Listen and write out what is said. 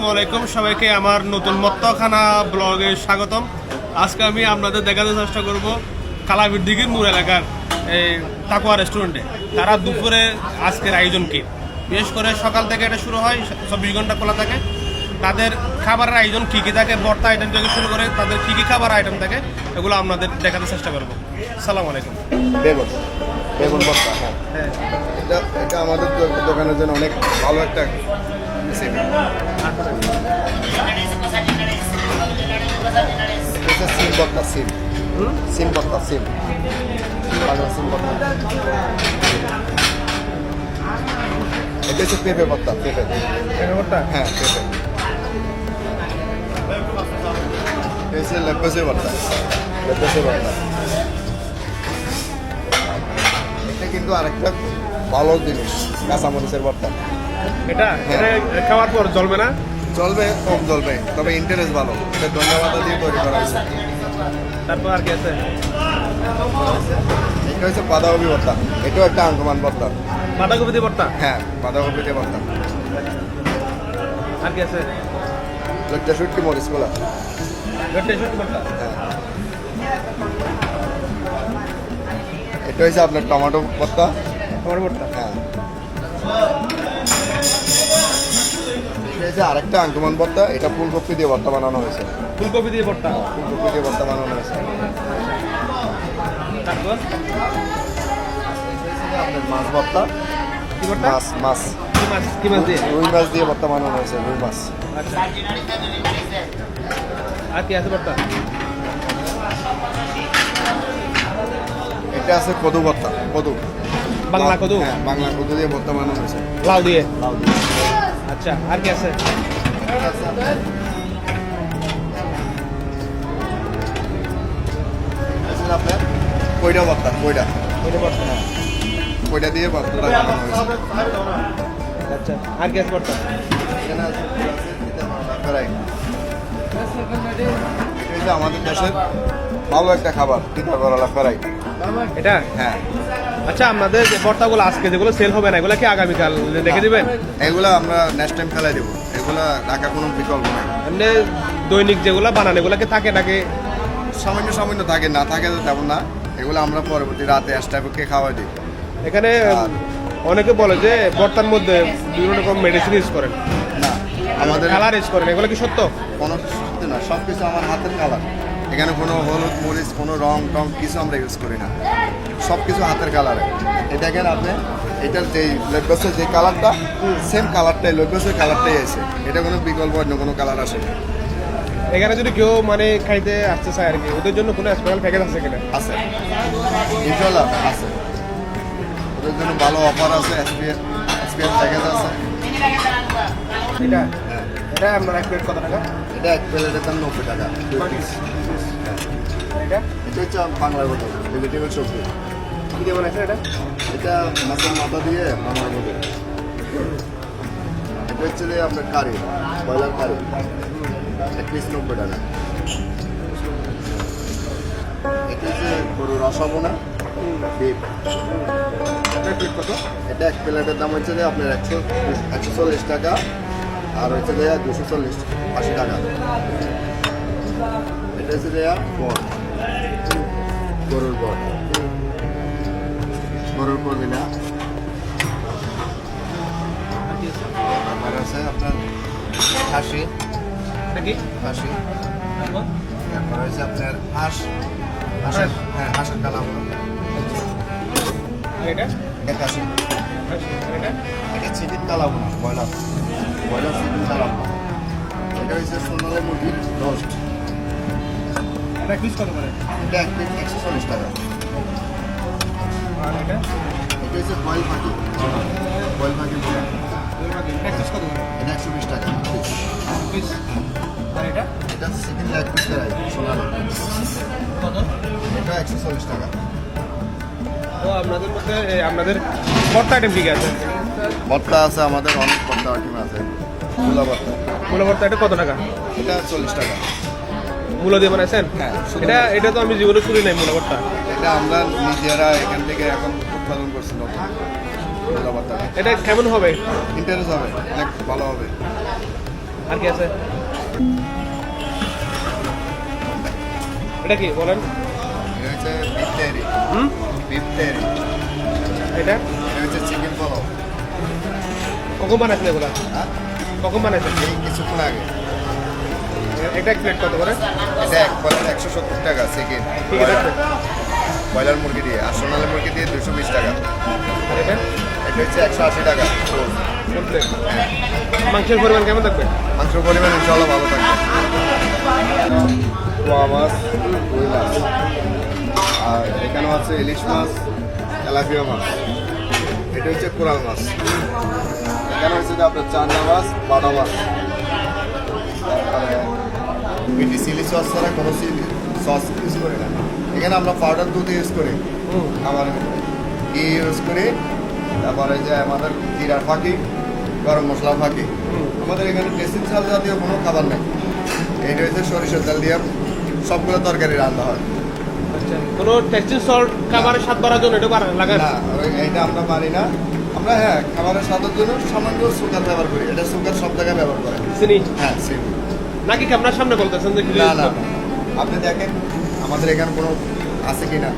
আসসালামু আলাইকুম, সবাইকে আমার নতুন মত্তখানা ব্লগে স্বাগতম। আজকে আমি আপনাদের দেখাতে চেষ্টা করব কালাবির দিঘির মূল এলাকার এই তাকুয়া রেস্টুরেন্টে তারা দুপুরে আজকের আয়োজন কি? বিশেষ করে সকাল থেকে এটা শুরু হয়, চব্বিশ ঘণ্টা খোলা থাকে। তাদের খাবারের আয়োজন কী কী থাকে বর্তা আইটেম থেকে শুরু করে তাদের কী কী খাবার আইটেম থাকে, এগুলো আপনাদের দেখাতে চেষ্টা করব। সালাম আলাইকুম। বেগুন বেগুন ভর্তা হ্যাঁ। এটা আমাদের দোকানের জন্য অনেক ভালো একটা সিম ভর্তা সিম। সিম ভর্তা সিম। সিম ভর্তা এটা হচ্ছে পেঁপে ভর্তা পেঁপে। ভর্তা হ্যাঁ পেঁপে। হচ্ছে লেপসের ভর্তা লেপসের ভর্তা এটা কিন্তু আরেকটা ভালো জিনিস কাঁচামরিচের ভর্তা এটা। এটা খাওয়ার পর জ্বলবে না? চলবে কম চলবে তবে ইন্টারেস্ট ভালো। এটা ধন্যবাদ দিয়ে তৈরি করা হয়েছে। তারপর আর কি আছে? এটা হচ্ছে বাঁধাকপি ভর্তা। এটাও একটা আঙ্কমান ভর্তা। বাঁধাকপি দিয়ে ভর্তা? হ্যাঁ বাঁধাকপি দিয়ে ভর্তা। আর কি আছে? শুটকি মরিচগুলা গট্টে শুটকি ভর্তা? হ্যাঁ। এটা হচ্ছে আপনার টমেটো ভর্তা। তোমার ভর্তা? হ্যাঁ। এটা আরেকটা আঙ্কমান ভর্তা এটা ফুলকপি দিয়ে ভর্তা বানানো হয়েছে। ফুলকপি দিয়ে ভর্তা? ফুলকপি দিয়ে ভর্তা বানানো হয়েছে। মাছ ভর্তা মাছ মাছ। রুই মাছ দিয়ে ভর্তা বানানো হয়েছে রুই মাছ। আচ্ছা। আর কি আছে ভর্তা? এটা আছে কদু ভর্তা কদু। বাংলা কদু? হ্যাঁ বাংলা কদু দিয়ে ভর্তা বানানো হয়েছে। লাউ দিয়ে? লাউ দিয়ে। আচ্ছা আর কি আছে? আপনার- কইডা ভর্তা কইডা ওইটা ভর্তা কইডা দিয়ে ভর্তা বানানো হয়েছে। আচ্ছা আর কি আছে ভর্তা? আমাদের দেশের ভালো একটা খাবার পিঠা করলা ফ্রাই। এটা? হ্যাঁ। আচ্ছা আপনাদের যে ভর্তাগুলো আজকে যেগুলো সেল হবে না এগুলো কি আগামীকাল? রেখে দিবেন? এগুলো আমরা নেক্সট টাইম ফেলাই দেবো। এগুলো রাখার কোনো বিকল্প নেই। এমনি দৈনিক যেগুলো বানান এগুলো কি থাকে নাকি? সামান্য সামান্য থাকে না থাকে তো তেমন না। এগুলো আমরা পরবর্তী রাতে স্টাফকে খাওয়াই দিই। এখানে অনেকে বলে যে ভর্তার মধ্যে বিভিন্ন রকম মেডিসিন ইউজ করেন। না আমাদের কালার ইউজ করেন এগুলো কি সত্য? কোনো সত্যি না সব কিছু আমার হাতের কালার এখানে কোনো হলুদ মরিচ কোনো রং টং কিছু আমরা ইউজ করি না। সব কিছু হাতের কালারে এই দেখেন আপনি এটার যে লেগসের যে কালারটা সেম কালারটাই লেগসের কালারটাই আছে। এটা কোনো বিকল্প অন্য কোনো কালার আসে না। এখানে যদি কেউ মানে খাইতে আসতে চায় আর কি ওদের জন্য কোনো স্পেশাল প্যাকেজ আছে কিনা? আছে। ইনশাল্লাহ আছে। ওদের জন্য ভালো অফার আছে এসপিএফ এসপিএফ প্যাকেজ আছে। এটা? এটা আপনার এক প্লেট কত টাকা? এটা এক প্লেটের দাম নব্বই টাকা। এটা? এটা হচ্ছে বাংলা কথা ভেজিটেবল সবজি। কি দিয়ে বানাইছেন এটা? এটা মাছের মাথা দিয়ে আমার মধ্যে এটা হচ্ছে যে আপনার কারি ব্রয়লার কারি। এক পিস নব্বই টাকা। এটা হচ্ছে গরু রসাবোনা কত? এটা এক প্লেটের দাম হচ্ছে যে আপনার একশো একশো চল্লিশ টাকা। আর হচ্ছে যে দুশো চল্লিশ আশি টাকা। এটা হচ্ছে যে বট গরুর বট গরুর কবিলা আর আছে আপনার খাসি। খাসি। তারপর? হচ্ছে আপনার হাঁস। হাঁসের হ্যাঁ হাঁসের কালাম। এটা? এটা আর এটা চিকেন কালাবো না ব্রয়লার। ব্রয়লার চিকেন কালাবো না এটা হচ্ছে সোনালি মুরগির রোস্ট এটা পিস কত করে? এটা এক প্লেট একশো চল্লিশ টাকা। আর এটা? এটা হচ্ছে বয়েল পাখি বয়েল পাখি বলে এটা একশো বিশ টাকা পিস আর এটা? এটা চিকেন লেগ পিস করাই সোনালি কত? এটা একশো চল্লিশ টাকা। তো আপনাদের মধ্যে আপনাদের ভর্তা আইটেম কি কি আছে? ভর্তা আছে আমাদের অনেক ভর্তা আইটেম আছে। মূলা ভর্তা। মূলো ভর্তা এটা কত টাকা? এটা চল্লিশ টাকা। মূলো দিয়ে বানাইছেন? হ্যাঁ, এটা এটা তো আমি জীবনে শুনি নাই মূলো ভর্তা। এটা আমরা নিজেরা এখান থেকে এখন উৎপাদন করছি মূলা এটা কেমন হবে? ইন্টারেস্ট হবে অনেক ভালো হবে। আর কি আছে? এটা কি বলেন? এটা হচ্ছে তেহরি হুম? বিফ এটা? এটা হচ্ছে চিকেন পোলাও। কখন বানাইছেন এগুলা? হ্যাঁ? কখন বানাইছেন? এই কিছুক্ষণ আগে। এটা প্লেট কত করে? এটা এক প্লেট একশো সত্তর টাকা চিকেন ব্রয়লার মুরগি দিয়ে আর সোনালি মুরগি দিয়ে দুশো বিশ টাকা। আর এটা? এটা হচ্ছে একশো আশি টাকা। মাংসের পরিমাণ কেমন থাকবে মাংসের পরিমাণ ইনশাল্লাহ ভালো থাকবে। মাছ আর এখানেও আছে ইলিশ মাছ, তেলাপিয়া মাছ। এটা হচ্ছে কোরাল মাছ। এখানে হচ্ছে যে আপনার চান্দা মাছ, বাটা মাছ। মিটি চিলি সস ছাড়া কোনো চিলি সস ইউজ করি না। এখানে আমরা পাউডার দুধ ইউজ করি। আমার ঘি ইউজ করি। তারপরে যে আমাদের জিরার ফাঁকি, গরম মশলা ফাঁকি। আমাদের এখানে টেস্টিং চাল জাতীয় কোনো খাবার নেই। এইটা হচ্ছে সরিষার তেল দিয়ে সবগুলো তরকারি রান্না হয়। কোনো টেস্টিং সল্ট খাবারের স্বাদ বাড়ার জন্য এটা লাগে না এটা আমরা মানি না। আমরা হ্যাঁ খাবারের স্বাদের জন্য সামান্য সুগার ব্যবহার করি। এটা সুগার সব জায়গায় ব্যবহার করে চিনি? হ্যাঁ চিনি। নাকি কি আপনার সামনে বলতেছেন যে না না আপনি দেখেন আমাদের এখানে কোনো আছে কি না